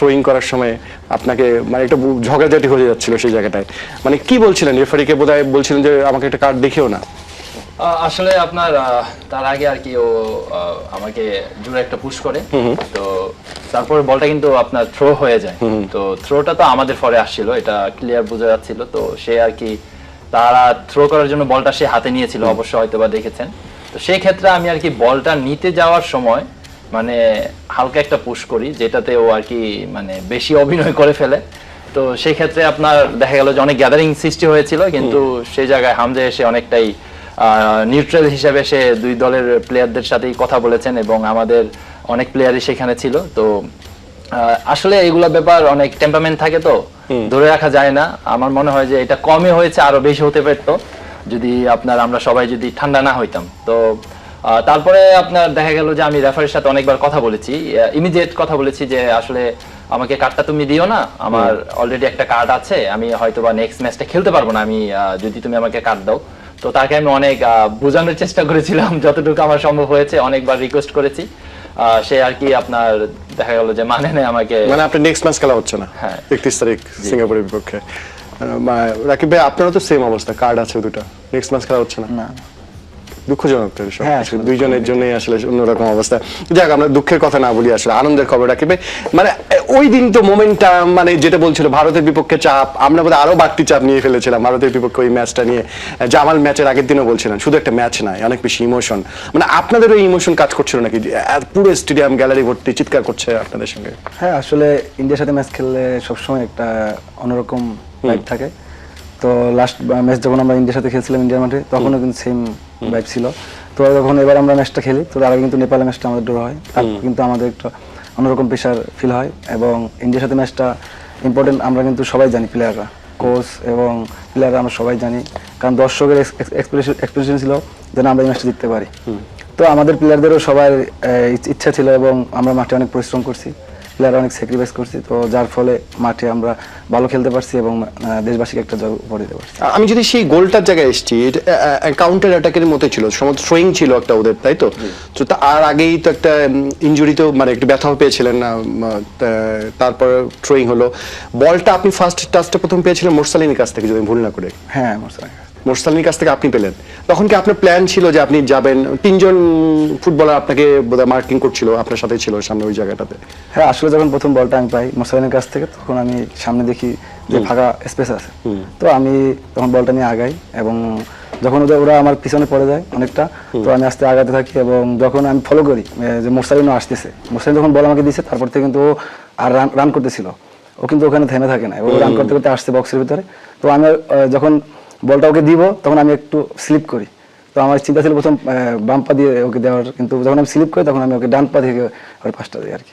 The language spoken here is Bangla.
থ্রোয়িং করার সময় আপনাকে মানে একটা ঝগড়াঝাটি হয়ে যাচ্ছিল সেই জায়গাটায়। মানে কি বলছিলেন? রেফারিকে বোধহয় বলছিলেন যে আমাকে একটা কার্ড দেখিও না। আসলে আপনার তার আগে আর কি ও আমাকে জোরে একটা পুশ করে। তো তারপরে বলটা কিন্তু আপনার থ্রো হয়ে যায়। তো থ্রোটা তো আমাদের ফরে আসছিল এটা ক্লিয়ার বোঝা যাচ্ছিল। তো সে আর কি তারা থ্রো করার জন্য বলটা সে হাতে নিয়েছিল অবশ্য হয়তো বা দেখেছেন। তো সেই ক্ষেত্রে আমি আর কি বলটা নিতে যাওয়ার সময় মানে হালকা একটা পুশ করি যেটাতে ও আর কি মানে বেশি অভিনয় করে ফেলে। তো সেই ক্ষেত্রে আপনার দেখা গেল যে অনেক গ্যাদারিং সৃষ্টি হয়েছিল কিন্তু সেই জায়গায় হামজা এসে অনেকটাই নিউট্রাল হিসেবে সে দুই দলের প্লেয়ারদের সাথেই কথা বলেছেন এবং আমাদের অনেক প্লেয়ারই সেখানে ছিল। তো আহ, আসলে এগুলা ব্যাপার অনেক টেম্পারমেন্ট থাকে তো ধরে রাখা যায় না। আমার মনে হয় যে এটা কমই হয়েছে আরও বেশি হতে পারতো যদি আপনার আমরা সবাই যদি ঠান্ডা না হইতাম। তো তারপরে আপনার দেখা গেল যে আমি রেফারির সাথে অনেকবার কথা বলেছি ইমিডিয়েট কথা বলেছি যে আসলে আমাকে কার্ডটা তুমি দিও না আমার অলরেডি একটা কার্ড আছে আমি হয়তো বা নেক্সট ম্যাচটা খেলতে পারব না আমি যদি তুমি আমাকে কার্ড দাও। তো তাকে আমি অনেক বোঝানোর চেষ্টা করেছিলাম যতটুকু আমার সম্ভব হয়েছে অনেকবার রিকোয়েস্ট করেছি। আহ, সে আর কি আপনার দেখা গেল যে মানে নেই আমাকে। মানে আপনার নেক্সট ম্যাচ খেলা হচ্ছে না? হ্যাঁ। একত্রিশ তারিখ সিঙ্গাপুরের বিপক্ষে। রাকিব ভাই আপনারও তো সেম অবস্থা কার্ড আছে দুটো নেক্সট ম্যাচ খেলা হচ্ছে না না। দুঃখজনক তো এসব। হ্যাঁ, আসলে দুইজনের জন্যই আসলে অন্যরকম অবস্থা। যাক আমরা দুঃখের কথা না বলি আসলে আনন্দের খবর রাখি ভাই মানে ওই দিন তো মোমেন্টটা মানে যেটা বলছিল ভারতের বিপক্ষে চাপ আমরা বোধহয় আরও বাড়তি চাপ নিয়ে ফেলেছিলাম ভারতের বিপক্ষে ওই ম্যাচটা নিয়ে। জামাল ম্যাচের আগের দিনও বলছিলেন শুধু একটা ম্যাচ নয় অনেক বেশি ইমোশন মানে আপনাদের ওই ইমোশন কাজ করছিল নাকি? পুরো স্টেডিয়াম গ্যালারি ভর্তি চিৎকার করছে আপনাদের সঙ্গে। হ্যাঁ আসলে ইন্ডিয়ার সাথে ম্যাচ খেললে সবসময় একটা অন্যরকম ভাইব থাকে। তো লাস্ট ম্যাচ যখন আমরা ইন্ডিয়ার সাথে খেলছিলাম ইন্ডিয়ার মাঠে তখনও কিন্তু সেম ভাইব ছিল। তো যখন এবার আমরা ম্যাচটা খেলি তো তার আগে কিন্তু নেপালের ম্যাচটা আমাদের ড্র হয়। তারপর কিন্তু আমাদের একটা অন্যরকম প্রেশার ফিল হয় এবং ইন্ডিয়ার সাথে ম্যাচটা ইম্পর্টেন্ট আমরা কিন্তু সবাই জানি প্লেয়াররা কোচ এবং প্লেয়াররা আমরা সবাই জানি। কারণ দর্শকের এক্সপেকটেশন ছিল যেন আমরা এই ম্যাচটা জিততে পারি। তো আমাদের প্লেয়ারদেরও সবার ইচ্ছা ছিল এবং আমরা মাঠে অনেক পরিশ্রম করছি। প্লেয়ার অনেক স্যাক্রিফাইস করছি তো যার ফলে মাঠে আমরা ভালো খেলতে পারছি এবং দেশবাসীকে একটা জয় উপহার দিতে পারছি। আমি যদি সেই গোলটার জায়গায় এসেছি কাউন্টার অ্যাটাকের মতো ছিল সমস্ত থ্রোয়িং ছিল একটা ওদের তাই তো? তো আর আগেই তো একটা ইনজুরি তো মানে একটু ব্যথাও পেয়েছিলেন না তারপর থ্রোয়িং হলো। বলটা আপনি ফার্স্ট টাচটা প্রথম পেয়েছিলেন মোরসালিনের কাছ থেকে যদি ভুল না করে? হ্যাঁ আমার স্যার মোরসালিনের কাছ থেকে আপনি পেলেন। তখন কি আপনার প্ল্যান ছিল যে আপনি যাবেন? তিনজন ফুটবলার আপনাকে মার্কিং করছিল আপনার সাথে ছিল সামনে ওই জায়গাটাতে। হ্যাঁ আসলে যখন প্রথম বলটা আমি পাই মোসাইনের কাছ থেকে তখন আমি সামনে দেখি যে ফাঁকা স্পেস আছে। তো আমি তখন বলটা নিয়ে আগাই এবং যখন ওদের ওরা আমার পিছনে পড়ে যায় অনেকটা তো আমি আস্তে আগাতে থাকি এবং যখন আমি ফলো করি যে মোরসালিনও আসতেছে। মোরসালিন যখন বল আমাকে দিয়েছে তারপর থেকে কিন্তু ও আর রান রান করতেছিল। ও কিন্তু ওখানে থেমে থাকে না ও রান করতে করতে আসছে বক্সের ভিতরে। তো আমি যখন বলটা ওকে দিব, তখন আমি একটু স্লিপ করি। তো আমার চিন্তা ছিল প্রথম বাম পা দিয়ে ওকে দেওয়ার, কিন্তু যখন আমি স্লিপ করি তখন আমি ওকে ডান পা দিয়ে ওর পাশটা দিই আর কি।